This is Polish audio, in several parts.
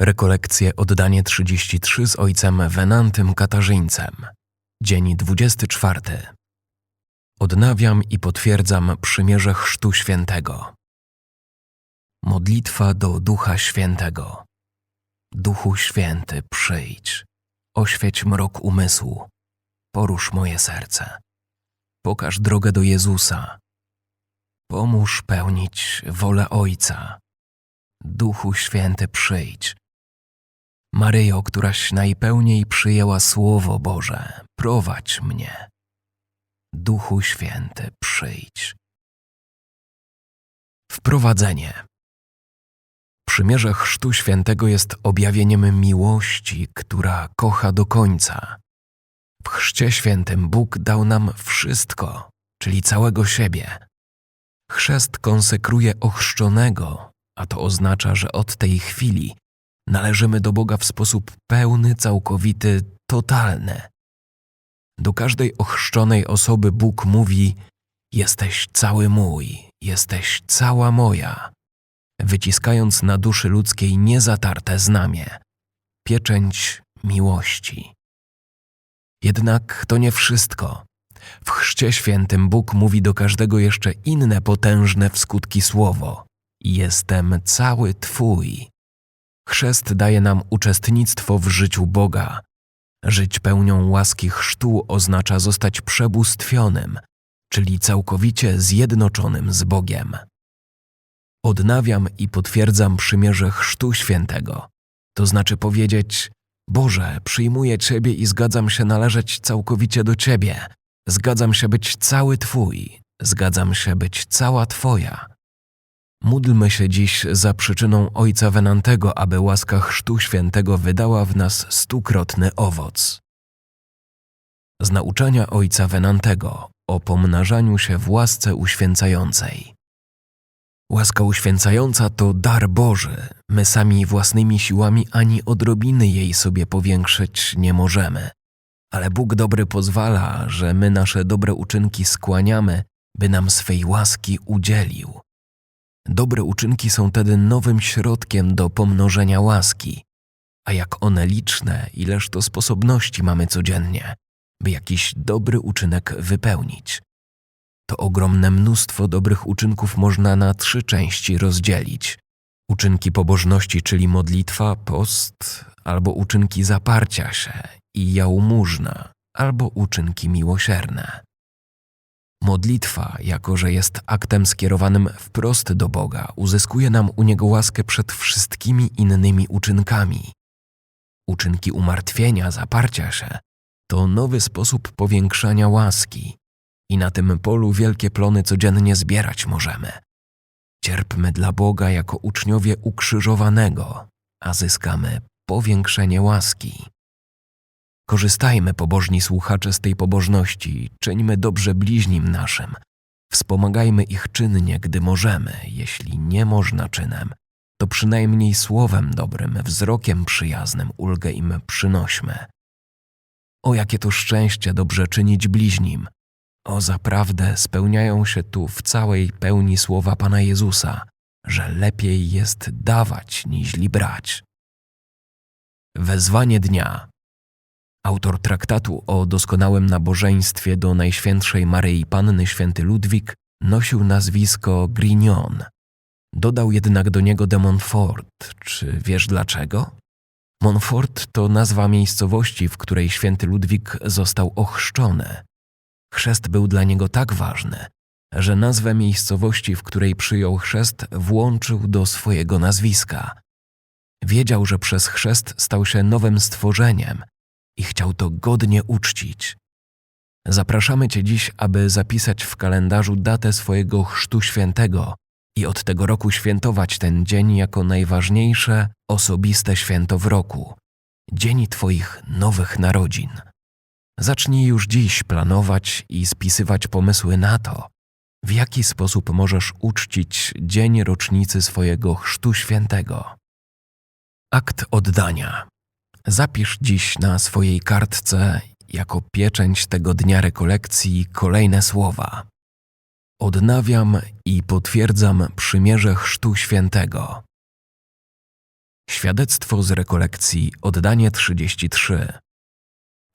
Rekolekcje oddanie 33 z ojcem Wenantym Katarzyńcem. Dzień 24. Odnawiam i potwierdzam przymierze Chrztu Świętego. Modlitwa do Ducha Świętego. Duchu Święty, przyjdź, oświeć mrok umysłu, porusz moje serce, pokaż drogę do Jezusa, pomóż pełnić wolę Ojca. Duchu Święty, przyjdź. Maryjo, któraś najpełniej przyjęła Słowo Boże, prowadź mnie. Duchu Święty, przyjdź. Wprowadzenie. Przymierze Chrztu Świętego jest objawieniem miłości, która kocha do końca. W Chrzcie Świętym Bóg dał nam wszystko, czyli całego siebie. Chrzest konsekruje ochrzczonego, a to oznacza, że od tej chwili należymy do Boga w sposób pełny, całkowity, totalny. Do każdej ochrzczonej osoby Bóg mówi: Jesteś cały mój, jesteś cała moja, wyciskając na duszy ludzkiej niezatarte znamie pieczęć miłości. Jednak to nie wszystko. W Chrzcie Świętym Bóg mówi do każdego jeszcze inne potężne w skutki słowo: Jestem cały Twój. Chrzest daje nam uczestnictwo w życiu Boga. Żyć pełnią łaski chrztu oznacza zostać przebóstwionym, czyli całkowicie zjednoczonym z Bogiem. Odnawiam i potwierdzam przymierze Chrztu Świętego. To znaczy powiedzieć: Boże, przyjmuję Ciebie i zgadzam się należeć całkowicie do Ciebie. Zgadzam się być cały Twój, zgadzam się być cała Twoja. Módlmy się dziś za przyczyną Ojca Wenantego, aby łaska Chrztu Świętego wydała w nas stukrotny owoc. Z nauczania Ojca Wenantego o pomnażaniu się w łasce uświęcającej. Łaska uświęcająca to dar Boży. My sami własnymi siłami ani odrobiny jej sobie powiększyć nie możemy. Ale Bóg dobry pozwala, że my nasze dobre uczynki skłaniamy, by nam swej łaski udzielił. Dobre uczynki są tedy nowym środkiem do pomnożenia łaski. A jak one liczne, ileż to sposobności mamy codziennie, by jakiś dobry uczynek wypełnić. To ogromne mnóstwo dobrych uczynków można na trzy części rozdzielić. Uczynki pobożności, czyli modlitwa, post, albo uczynki zaparcia się i jałmużna, albo uczynki miłosierne. Modlitwa, jako że jest aktem skierowanym wprost do Boga, uzyskuje nam u Niego łaskę przed wszystkimi innymi uczynkami. Uczynki umartwienia, zaparcia się to nowy sposób powiększania łaski i na tym polu wielkie plony codziennie zbierać możemy. Cierpmy dla Boga jako uczniowie ukrzyżowanego, a zyskamy powiększenie łaski. Korzystajmy, pobożni słuchacze, z tej pobożności, czyńmy dobrze bliźnim naszym, wspomagajmy ich czynnie, gdy możemy, jeśli nie można czynem, to przynajmniej słowem dobrym, wzrokiem przyjaznym ulgę im przynośmy. O jakie to szczęście dobrze czynić bliźnim! O zaprawdę spełniają się tu w całej pełni słowa Pana Jezusa, że lepiej jest dawać niźli brać. Wezwanie dnia Autor traktatu o doskonałym nabożeństwie do Najświętszej Maryi Panny Święty Ludwik nosił nazwisko Grignon. Dodał jednak do niego de Montfort. Czy wiesz dlaczego? Montfort to nazwa miejscowości, w której święty Ludwik został ochrzczony. Chrzest był dla niego tak ważny, że nazwę miejscowości, w której przyjął chrzest, włączył do swojego nazwiska. Wiedział, że przez chrzest stał się nowym stworzeniem i chciał to godnie uczcić. Zapraszamy Cię dziś, aby zapisać w kalendarzu datę swojego chrztu świętego i od tego roku świętować ten dzień jako najważniejsze osobiste święto w roku dzień Twoich nowych narodzin. Zacznij już dziś planować i spisywać pomysły na to, w jaki sposób możesz uczcić dzień rocznicy swojego chrztu świętego. Akt oddania. Zapisz dziś na swojej kartce jako pieczęć tego dnia rekolekcji kolejne słowa. Odnawiam i potwierdzam przymierze Chrztu Świętego. Świadectwo z rekolekcji Oddanie 33.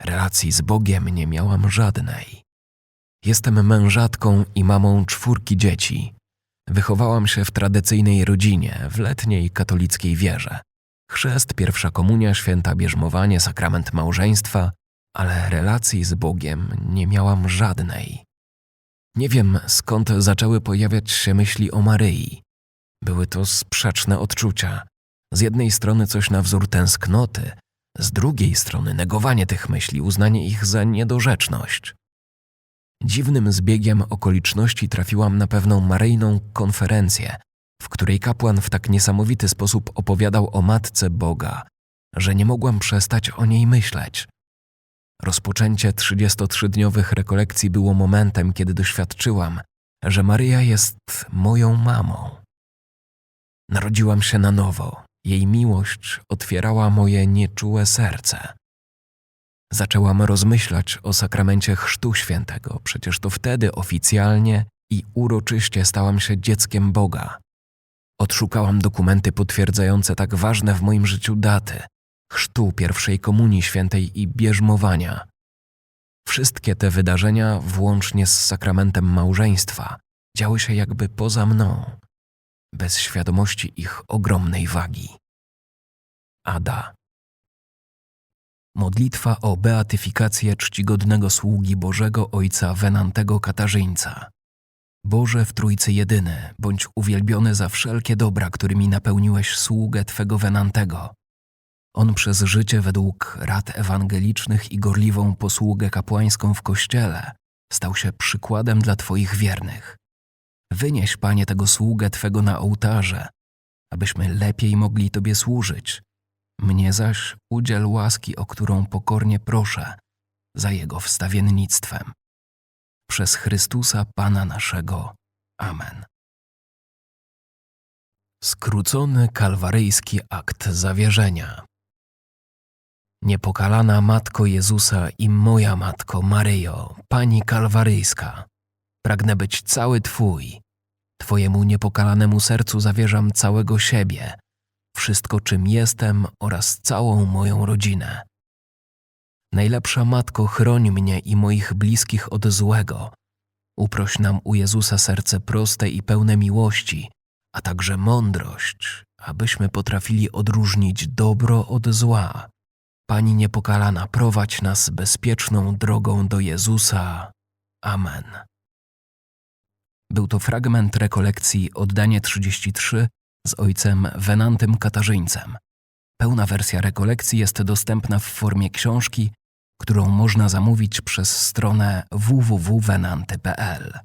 Relacji z Bogiem nie miałam żadnej. Jestem mężatką i mamą czwórki dzieci. Wychowałam się w tradycyjnej rodzinie, w letniej katolickiej wierze. Chrzest, pierwsza komunia, święta bierzmowanie, sakrament małżeństwa, ale relacji z Bogiem nie miałam żadnej. Nie wiem, skąd zaczęły pojawiać się myśli o Maryi. Były to sprzeczne odczucia. Z jednej strony coś na wzór tęsknoty, z drugiej strony negowanie tych myśli, uznanie ich za niedorzeczność. Dziwnym zbiegiem okoliczności trafiłam na pewną maryjną konferencję, w której kapłan w tak niesamowity sposób opowiadał o Matce Boga, że nie mogłam przestać o niej myśleć. Rozpoczęcie 33-dniowych rekolekcji było momentem, kiedy doświadczyłam, że Maryja jest moją mamą. Narodziłam się na nowo, jej miłość otwierała moje nieczułe serce. Zaczęłam rozmyślać o sakramencie Chrztu Świętego, przecież to wtedy oficjalnie i uroczyście stałam się dzieckiem Boga. Odszukałam dokumenty potwierdzające tak ważne w moim życiu daty chrztu pierwszej komunii świętej i bierzmowania. Wszystkie te wydarzenia, włącznie z sakramentem małżeństwa, działy się jakby poza mną, bez świadomości ich ogromnej wagi. Ada. Modlitwa o beatyfikację czcigodnego sługi Bożego Ojca Wenantego Katarzyńca. Boże w Trójcy Jedyny, bądź uwielbiony za wszelkie dobra, którymi napełniłeś sługę Twego Wenantego. On przez życie według rad ewangelicznych i gorliwą posługę kapłańską w Kościele stał się przykładem dla Twoich wiernych. Wynieś, Panie, tego sługę Twego na ołtarze, abyśmy lepiej mogli Tobie służyć. Mnie zaś udziel łaski, o którą pokornie proszę, za Jego wstawiennictwem. Przez Chrystusa Pana naszego. Amen. Skrócony kalwaryjski akt zawierzenia. Niepokalana Matko Jezusa i moja Matko Maryjo, Pani Kalwaryjska, pragnę być cały Twój. Twojemu niepokalanemu sercu zawierzam całego siebie, wszystko czym jestem oraz całą moją rodzinę. Najlepsza Matko, chroń mnie i moich bliskich od złego. Uproś nam u Jezusa serce proste i pełne miłości, a także mądrość, abyśmy potrafili odróżnić dobro od zła. Pani niepokalana, prowadź nas bezpieczną drogą do Jezusa. Amen. Był to fragment rekolekcji Oddanie 33 z ojcem Wenantym Katarzyńcem. Pełna wersja rekolekcji jest dostępna w formie książki, którą można zamówić przez stronę www.wenanty.pl.